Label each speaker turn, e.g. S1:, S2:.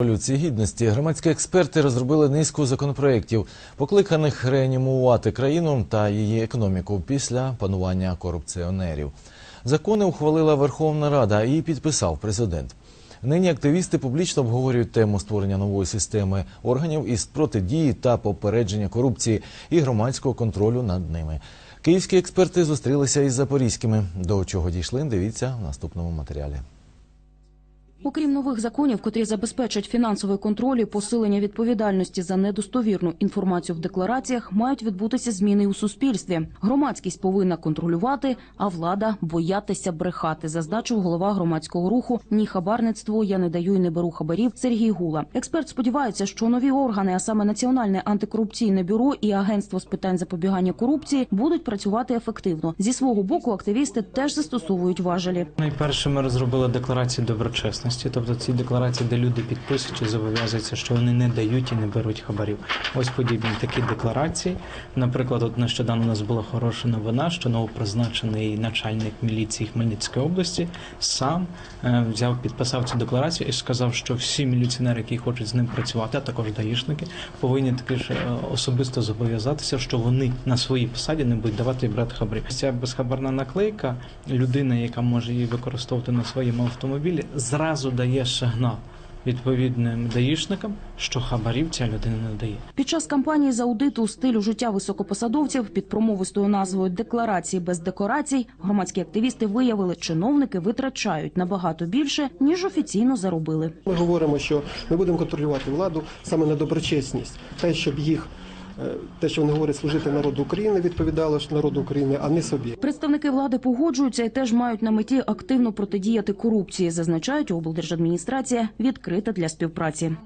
S1: Революції гідності громадські експерти розробили низку законопроєктів, покликаних реанімувати країну та її економіку після панування корупціонерів. Закони ухвалила Верховна Рада і підписав президент. Нині активісти публічно обговорюють тему створення нової системи органів із протидії та попередження корупції і громадського контролю над ними. Київські експерти зустрілися із запорізькими. До чого дійшли, дивіться в наступному матеріалі.
S2: Окрім нових законів, котрі забезпечать фінансовий контроль і посилення відповідальності за недостовірну інформацію в деклараціях, мають відбутися зміни у суспільстві. Громадськість повинна контролювати, а влада боятися брехати, зазначив голова громадського руху Ні хабарництво я не даю і не беру хабарів Сергій Гула. Експерт сподівається, що нові органи, а саме Національне антикорупційне бюро і агентство з питань запобігання корупції, будуть працювати ефективно. Зі свого боку активісти теж застосовують важелі.
S3: Найперше ми розробили декларацію доброчесності, тобто ці декларації, де люди підписують і зобов'язуються, що вони не дають і не беруть хабарів. Ось подібні такі декларації. Наприклад, от нещодавно у нас була хороша новина, що новопризначений начальник міліції Хмельницької області сам е, взяв, підписав цю декларацію і сказав, що всі міліціонери, які хочуть з ним працювати, а також даїшники, повинні таки ж е, особисто зобов'язатися, що вони на своїй посаді не будуть давати і брати хабарів. Ця безхабарна наклейка, людина, яка може її використовувати на своєму автомобілі, зразу дає сигнал відповідним даїшникам, що хабарів ця людина не дає.
S2: Під час кампанії з аудиту стилю життя високопосадовців під промовистою назвою Декларації без декорацій громадські активісти виявили, чиновники витрачають набагато більше ніж офіційно заробили.
S4: Ми говоримо, що ми будемо контролювати владу саме на доброчесність, те, щоб їх те, що вони говорять, служити народу України, відповідало ж народу України, а не собі.
S2: Представники влади погоджуються і теж мають на меті активно протидіяти корупції. Зазначають облдержадміністрація відкрита для співпраці.